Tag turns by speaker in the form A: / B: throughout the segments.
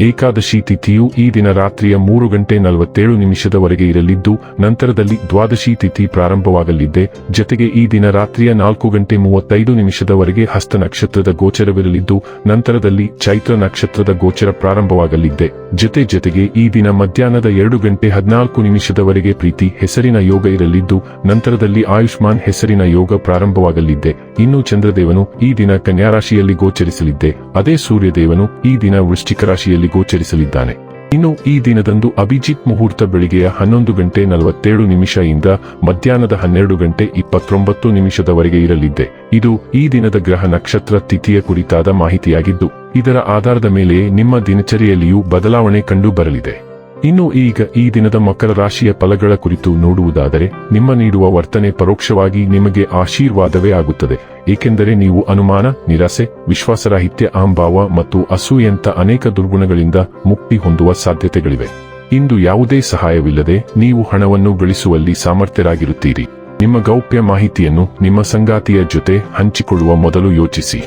A: ಏಕಾದಶಿ ತಿಥಿಯು ಈ ದಿನ ರಾತ್ರಿಯ ಮೂರು ಗಂಟೆ ನಲವತ್ತೇಳು ನಿಮಿಷದವರೆಗೆ ಇರಲಿದ್ದು, ನಂತರದಲ್ಲಿ ದ್ವಾದಶಿ ತಿಥಿ ಪ್ರಾರಂಭವಾಗಲಿದೆ. ಜತೆಗೆ ಈ ದಿನ ರಾತ್ರಿಯ ನಾಲ್ಕು ಗಂಟೆ ಮೂವತ್ತೈದು ನಿಮಿಷದವರೆಗೆ ಹಸ್ತ ನಕ್ಷತ್ರದ ಗೋಚರವಿರಲಿದ್ದು, ನಂತರದಲ್ಲಿ ಚೈತ್ರ ನಕ್ಷತ್ರದ ಗೋಚರ ಪ್ರಾರಂಭವಾಗಲಿದೆ. ಜತೆ ಜತೆಗೆ ಈ ದಿನ ಮಧ್ಯಾಹ್ನದ ಎರಡು ಗಂಟೆ ಹದಿನಾಲ್ಕು ನಿಮಿಷದವರೆಗೆ ಪ್ರೀತಿ, ಹೆಸರಿನ ಯೋಗ ಇರಲಿದ್ದು, ನಂತರದಲ್ಲಿ ಆಯುಷ್ಮಾನ್ ಹೆಸರಿನ ಯೋಗ ಪ್ರಾರಂಭವಾಗಲಿದೆ. ಇನ್ನು ಚಂದ್ರದೇವನು ಈ ದಿನ ಕನ್ಯಾ ರಾಶಿಯಲ್ಲಿ ಗೋಚರಿಸಲಿದ್ದೆ ಅದೇ ಸೂರ್ಯದೇವನು ಈ ದಿನ ವೃಶ್ಚಿಕ ರಾಶಿಯಲ್ಲಿ ಗೋಚರಿಸಲಿದ್ದಾನೆ. ಇನ್ನು ಈ ದಿನದಂದು ಅಭಿಜಿತ್ ಮುಹೂರ್ತ ಬೆಳಿಗ್ಗೆಯ ಹನ್ನೊಂದು ಗಂಟೆ ನಲವತ್ತೇಳು ನಿಮಿಷದಿಂದ ಮಧ್ಯಾಹ್ನದ ಹನ್ನೆರಡು ಗಂಟೆ ಇಪ್ಪತ್ತೊಂಬತ್ತು ನಿಮಿಷದವರೆಗೆ ಇರಲಿದ್ದೆ. ಇದು ಈ ದಿನದ ಗ್ರಹ ನಕ್ಷತ್ರ ತಿಥಿಯ ಕುರಿತಾದ ಮಾಹಿತಿಯಾಗಿದ್ದು, ಇದರ ಆಧಾರದ ಮೇಲೆ ನಿಮ್ಮ ದಿನಚರಿಯಲ್ಲಿಯೂ ಬದಲಾವಣೆ ಕಂಡು ಬರಲಿದೆ ಇನ್ನು ಈಗ ಈ ದಿನದ ಮಕರ ರಾಶಿಯ ಫಲಗಳ ಕುರಿತು ನೋಡುವುದಾದರೆ, ನಿಮ್ಮ ನೀಡುವ ವರ್ತನೆ ಪರೋಕ್ಷವಾಗಿ ನಿಮಗೆ ಆಶೀರ್ವಾದವೇ ಆಗುತ್ತದೆ. ಏಕೆಂದರೆ ನೀವು ಅನುಮಾನ, ನಿರಾಸೆ, ವಿಶ್ವಾಸರಾಹಿತ್ಯ ಅಹಂಭಾವ ಮತ್ತು ಅಸೂಯಂತ ಅನೇಕ ದುರ್ಗುಣಗಳಿಂದ ಮುಕ್ತಿ ಹೊಂದುವ ಸಾಧ್ಯತೆಗಳಿವೆ. ಇಂದು ಯಾವುದೇ ಸಹಾಯವಿಲ್ಲದೆ ನೀವು ಹಣವನ್ನು ಗಳಿಸುವಲ್ಲಿ ಸಾಮರ್ಥ್ಯರಾಗಿರುತ್ತೀರಿ. ನಿಮ್ಮ ಗೌಪ್ಯ ಮಾಹಿತಿಯನ್ನು ನಿಮ್ಮ ಸಂಗಾತಿಯ ಜೊತೆ ಹಂಚಿಕೊಳ್ಳುವ ಮೊದಲು ಯೋಚಿಸಿ.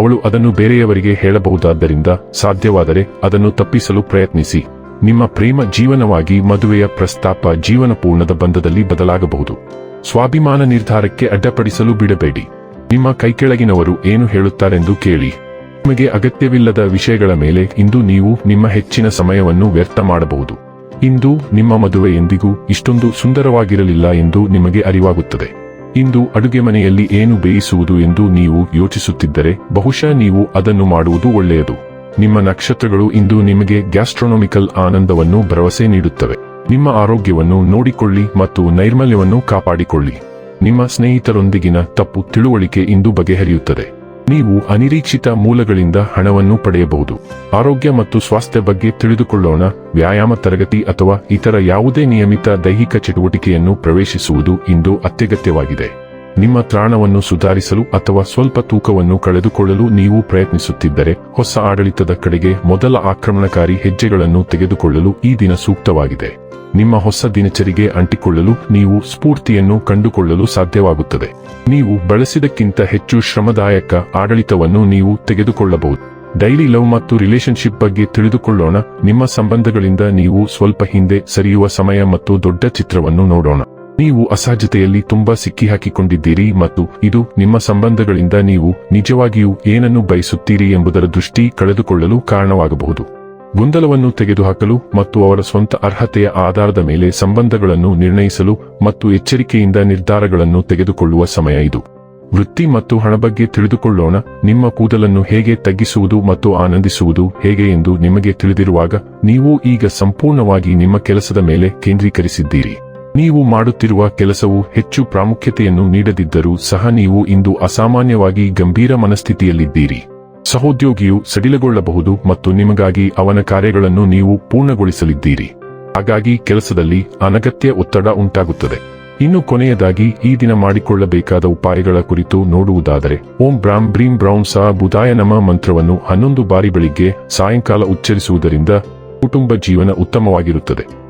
A: ಅವಳು ಅದನ್ನು ಬೇರೆಯವರಿಗೆ ಹೇಳಬಹುದಾದ್ದರಿಂದ ಸಾಧ್ಯವಾದರೆ ಅದನ್ನು ತಪ್ಪಿಸಲು ಪ್ರಯತ್ನಿಸಿ. ನಿಮ್ಮ ಪ್ರೇಮ ಜೀವನವಾಗಿ ಮದುವೆಯ ಪ್ರಸ್ತಾಪ ಜೀವನಪೂರ್ಣದ ಬಂಧದಲ್ಲಿ ಬದಲಾಗಬಹುದು. ಸ್ವಾಭಿಮಾನ ನಿರ್ಧಾರಕ್ಕೆ ಅಡ್ಡಪಡಿಸಲು ಬಿಡಬೇಡಿ. ನಿಮ್ಮ ಕೈಕೆಳಗಿನವರು ಏನು ಹೇಳುತ್ತಾರೆಂದು ಕೇಳಿ. ನಿಮಗೆ ಅಗತ್ಯವಿಲ್ಲದ ವಿಷಯಗಳ ಮೇಲೆ ಇಂದು ನೀವು ನಿಮ್ಮ ಹೆಚ್ಚಿನ ಸಮಯವನ್ನು ವ್ಯರ್ಥ ಮಾಡಬಹುದು. ಇಂದು ನಿಮ್ಮ ಮದುವೆ ಎಂದಿಗೂ ಇಷ್ಟೊಂದು ಸುಂದರವಾಗಿರಲಿಲ್ಲ ಎಂದು ನಿಮಗೆ ಅರಿವಾಗುತ್ತದೆ. ಇಂದು ಅಡುಗೆ ಮನೆಯಲ್ಲಿ ಏನು ಬೇಯಿಸುವುದು ಎಂದು ನೀವು ಯೋಚಿಸುತ್ತಿದ್ದರೆ ಬಹುಶಃ ನೀವು ಅದನ್ನು ಮಾಡುವುದು ಒಳ್ಳೆಯದು. ನಿಮ್ಮ ನಕ್ಷತ್ರಗಳು ಇಂದು ನಿಮಗೆ ಗ್ಯಾಸ್ಟ್ರೋನೊಮಿಕಲ್ ಆನಂದವನ್ನು ಭರವಸೆ ನೀಡುತ್ತವೆ. ನಿಮ್ಮ ಆರೋಗ್ಯವನ್ನು ನೋಡಿಕೊಳ್ಳಿ ಮತ್ತು ನೈರ್ಮಲ್ಯವನ್ನು ಕಾಪಾಡಿಕೊಳ್ಳಿ. ನಿಮ್ಮ ಸ್ನೇಹಿತರೊಂದಿಗಿನ ತಪ್ಪು ತಿಳುವಳಿಕೆ ಇಂದು ಬಗೆಹರಿಯುತ್ತದೆ. ನೀವು ಅನಿರೀಕ್ಷಿತ ಮೂಲಗಳಿಂದ ಹಣವನ್ನು ಪಡೆಯಬಹುದು. ಆರೋಗ್ಯ ಮತ್ತು ಸ್ವಾಸ್ಥ್ಯ ಬಗ್ಗೆ ತಿಳಿದುಕೊಳ್ಳೋಣ. ವ್ಯಾಯಾಮ ತರಗತಿ ಅಥವಾ ಇತರ ಯಾವುದೇ ನಿಯಮಿತ ದೈಹಿಕ ಚಟುವಟಿಕೆಯನ್ನು ಪ್ರವೇಶಿಸುವುದು ಇಂದು ಅತ್ಯಗತ್ಯವಾಗಿದೆ. ನಿಮ್ಮ ತ್ರಾಣವನ್ನು ಸುಧಾರಿಸಲು ಅಥವಾ ಸ್ವಲ್ಪ ತೂಕವನ್ನು ಕಳೆದುಕೊಳ್ಳಲು ನೀವು ಪ್ರಯತ್ನಿಸುತ್ತಿದ್ದರೆ ಹೊಸ ಆಡಳಿತದ ಕಡೆಗೆ ಮೊದಲ ಆಕ್ರಮಣಕಾರಿ ಹೆಜ್ಜೆಗಳನ್ನು ತೆಗೆದುಕೊಳ್ಳಲು ಈ ದಿನ ಸೂಕ್ತವಾಗಿದೆ. ನಿಮ್ಮ ಹೊಸ ದಿನಚರಿಗೆ ಅಂಟಿಕೊಳ್ಳಲು ನೀವು ಸ್ಫೂರ್ತಿಯನ್ನು ಕಂಡುಕೊಳ್ಳಲು ಸಾಧ್ಯವಾಗುತ್ತದೆ. ನೀವು ಬಳಸಿದಕ್ಕಿಂತ ಹೆಚ್ಚು ಶ್ರಮದಾಯಕ ಆಡಳಿತವನ್ನು ನೀವು ತೆಗೆದುಕೊಳ್ಳಬಹುದು. ಡೈಲಿ ಲವ್ ಮತ್ತು ರಿಲೇಶನ್ಶಿಪ್ ಬಗ್ಗೆ ತಿಳಿದುಕೊಳ್ಳೋಣ. ನಿಮ್ಮ ಸಂಬಂಧಗಳಿಂದ ನೀವು ಸ್ವಲ್ಪ ಹಿಂದೆ ಸರಿಯುವ ಸಮಯ ಮತ್ತು ದೊಡ್ಡ ಚಿತ್ರವನ್ನು ನೋಡೋಣ. ನೀವು ಅಸಹಜತೆಯಲ್ಲಿ ತುಂಬಾ ಸಿಕ್ಕಿಹಾಕಿಕೊಂಡಿದ್ದೀರಿ ಮತ್ತು ಇದು ನಿಮ್ಮ ಸಂಬಂಧಗಳಿಂದ ನೀವು ನಿಜವಾಗಿಯೂ ಏನನ್ನು ಬಯಸುತ್ತೀರಿ ಎಂಬುದರ ದೃಷ್ಟಿ ಕಳೆದುಕೊಳ್ಳಲು ಕಾರಣವಾಗಬಹುದು. ಗೊಂದಲವನ್ನು ತೆಗೆದುಹಾಕಲು ಮತ್ತು ಅವರ ಸ್ವಂತ ಅರ್ಹತೆಯ ಆಧಾರದ ಮೇಲೆ ಸಂಬಂಧಗಳನ್ನು ನಿರ್ಣಯಿಸಲು ಮತ್ತು ಎಚ್ಚರಿಕೆಯಿಂದ ನಿರ್ಧಾರಗಳನ್ನು ತೆಗೆದುಕೊಳ್ಳುವ ಸಮಯ ಇದು. ವೃತ್ತಿ ಮತ್ತು ಹಣ ಬಗ್ಗೆ ತಿಳಿದುಕೊಳ್ಳೋಣ, ನಿಮ್ಮ ಕೂದಲನ್ನು ಹೇಗೆ ತಗ್ಗಿಸುವುದು ಮತ್ತು ಆನಂದಿಸುವುದು ಹೇಗೆ ಎಂದು ನಿಮಗೆ ತಿಳಿದಿರುವಾಗ, ನೀವು ಈಗ ಸಂಪೂರ್ಣವಾಗಿ ನಿಮ್ಮ ಕೆಲಸದ ಮೇಲೆ ಕೇಂದ್ರೀಕರಿಸಿದ್ದೀರಿ. ನೀವು ಮಾಡುತ್ತಿರುವ ಕೆಲಸವು ಹೆಚ್ಚು ಪ್ರಾಮುಖ್ಯತೆಯನ್ನು ನೀಡದಿದ್ದರೂ ಸಹ ನೀವು ಇಂದು ಅಸಾಮಾನ್ಯವಾಗಿ ಗಂಭೀರ ಮನಸ್ಥಿತಿಯಲ್ಲಿದ್ದೀರಿ. ಸಹೋದ್ಯೋಗಿಯು ಸಡಿಲಗೊಳ್ಳಬಹುದು ಮತ್ತು ನಿಮಗಾಗಿ ಅವನ ಕಾರ್ಯಗಳನ್ನು ನೀವು ಪೂರ್ಣಗೊಳಿಸಲಿದ್ದೀರಿ. ಹಾಗಾಗಿ ಕೆಲಸದಲ್ಲಿ ಅನಗತ್ಯ ಒತ್ತಡ ಉಂಟಾಗುತ್ತದೆ. ಇನ್ನು ಕೊನೆಯದಾಗಿ ಈ ದಿನ ಮಾಡಿಕೊಳ್ಳಬೇಕಾದ ಉಪಾಯಗಳ ಕುರಿತು ನೋಡುವುದಾದರೆ, ಓಂ ಬ್ರಾಂ ಬ್ರೀಂ ಬ್ರೌನ್ ಸಹ ಬುಧಾಯ ನಮ ಮಂತ್ರವನ್ನು ಹನ್ನೊಂದು ಬಾರಿ ಬೆಳಿಗ್ಗೆ ಸಾಯಂಕಾಲ ಉಚ್ಚರಿಸುವುದರಿಂದ ಕುಟುಂಬ ಜೀವನ ಉತ್ತಮವಾಗಿರುತ್ತದೆ.